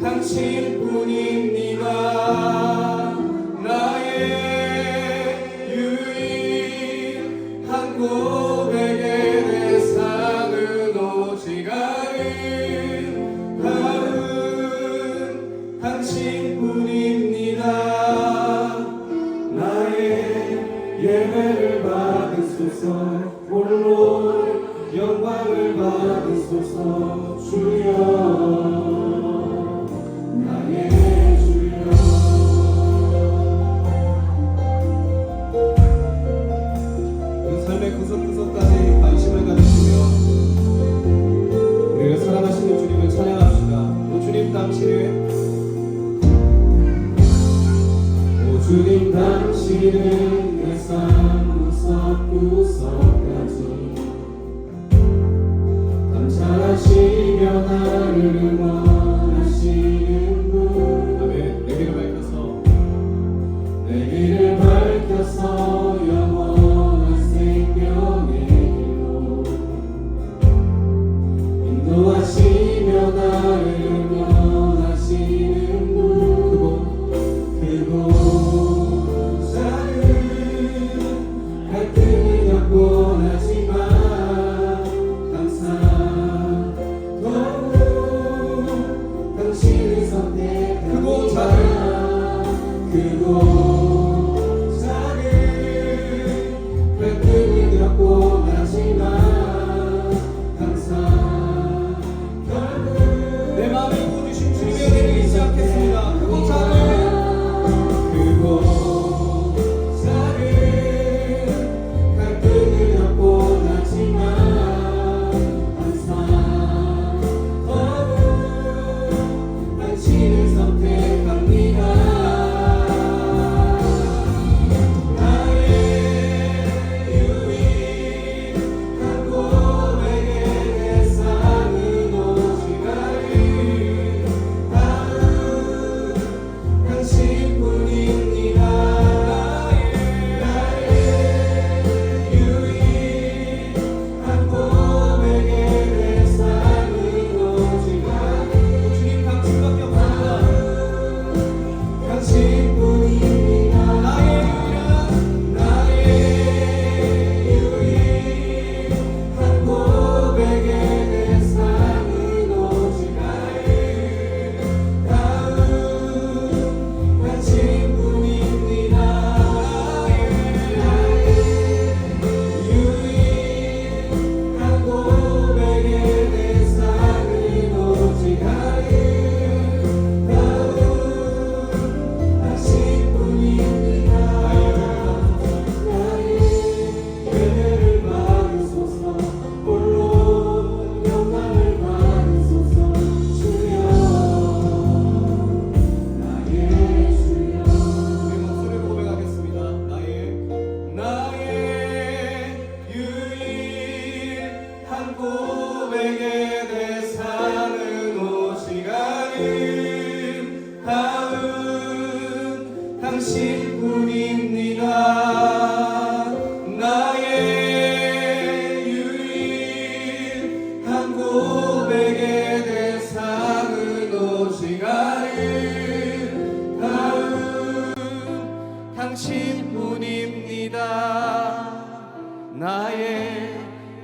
당신 은혜를 받으소서 주여. 그 삶의 구석구석까지 관심을 가지시며 우리를 사랑하시는 주님을 찬양합시다.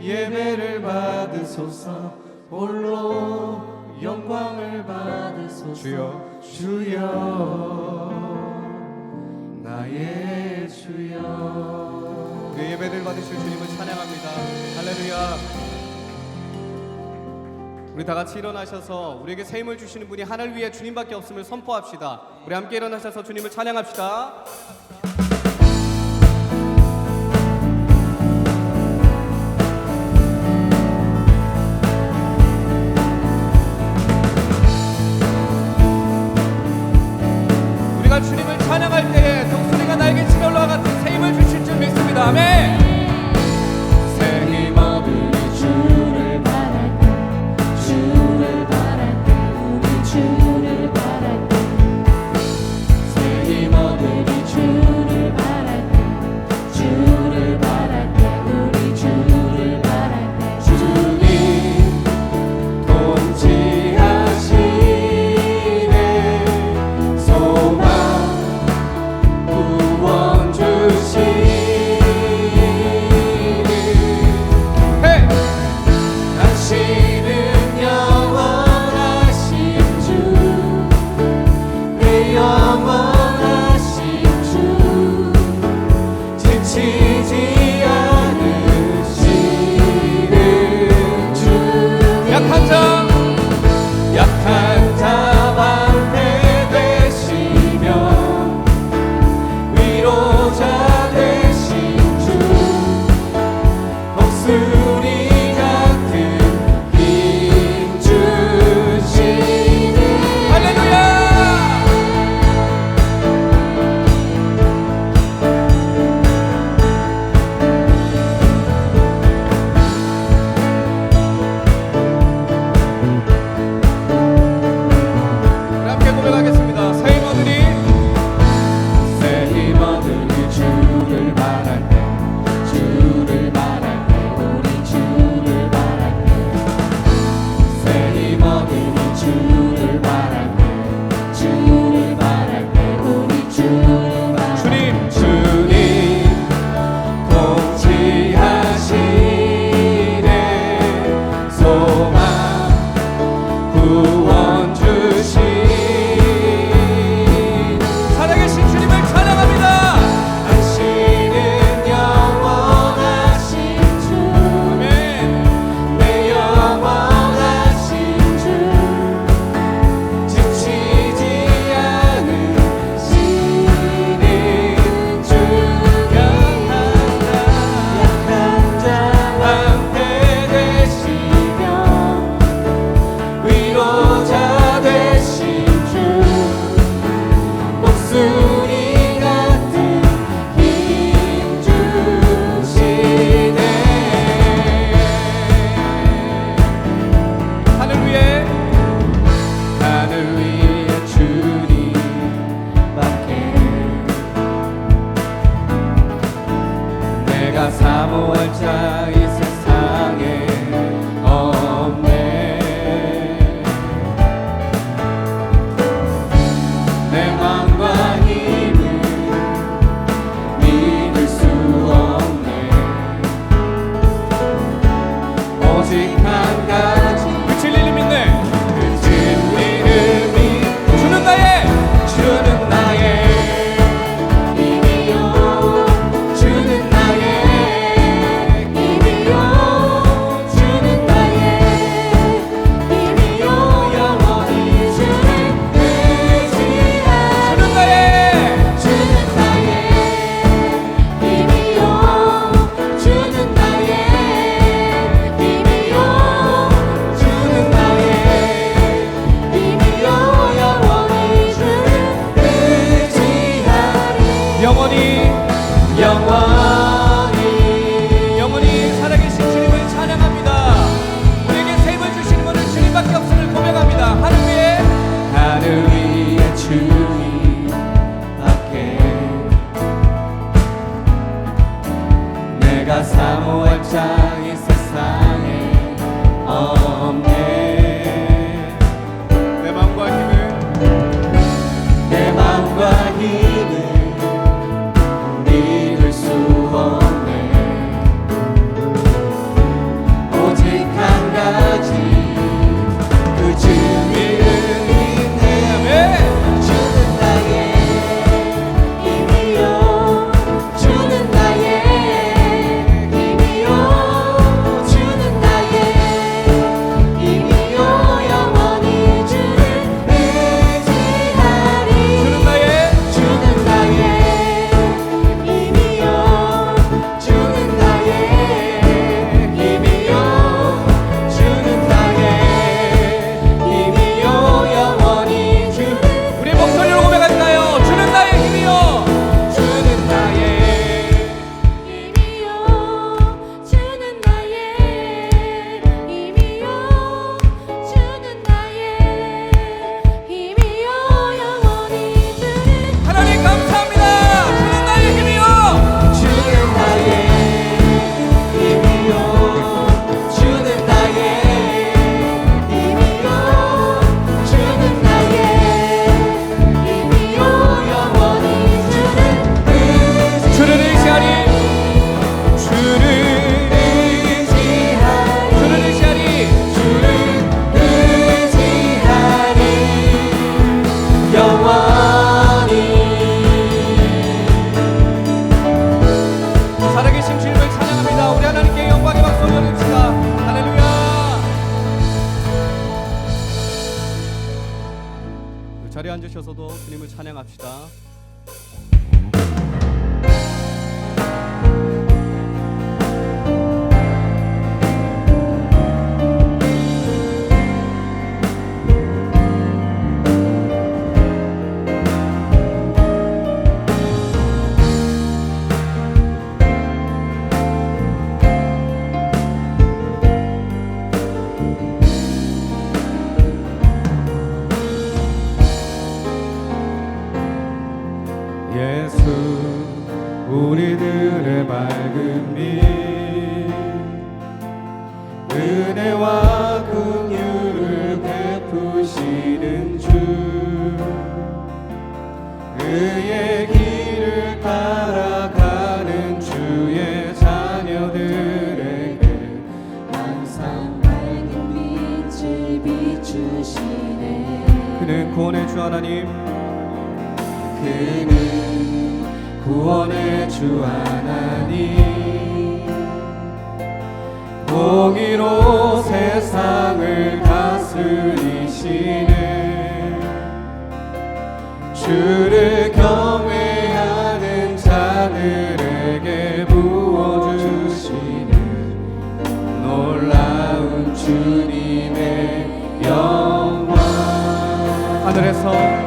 예배를 받으소서. 홀로 영광을 받으소서. 주여. 주여. 나의 주여. 그 예배를 받으실 주님을 찬양합니다. 할렐루야. 우리 다 같이 일어나셔서 우리에게 새 힘을 주시는 분이 하늘 위에 주님밖에 없음을 선포합시다. 우리 함께 일어나셔서 주님을 찬양합시다. I'm Samo očaj 할렐루야 할렐루야 구원의 주 하나님. 그는 구원의 주 하나님. 공의로 세상을 다스리시네 주를 경외하는 자들에게 부어주시는 놀라운 주 하늘에서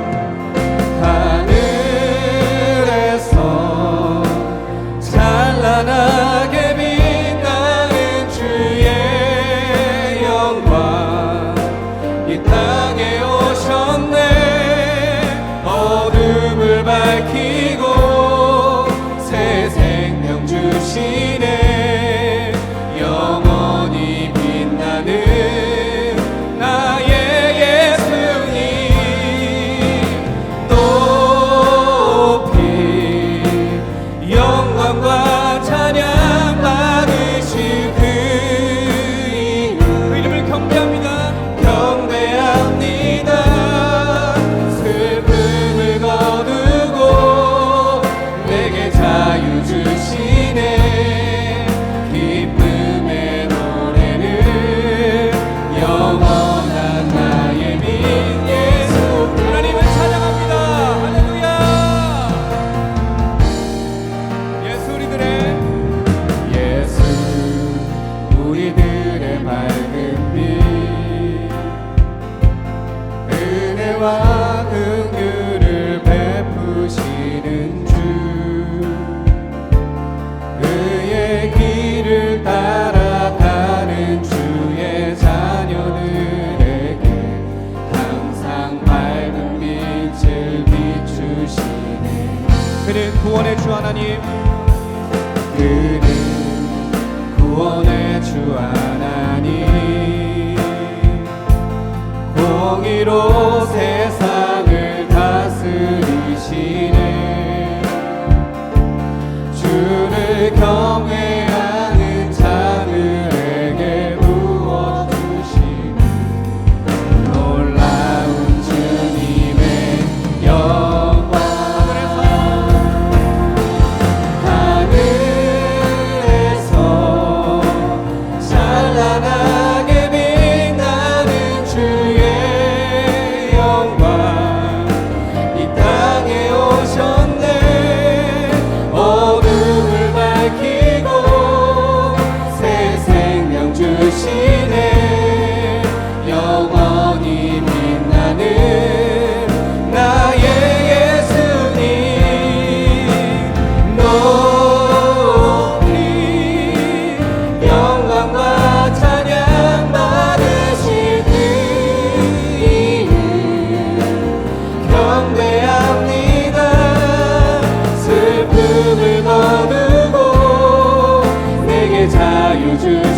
嗯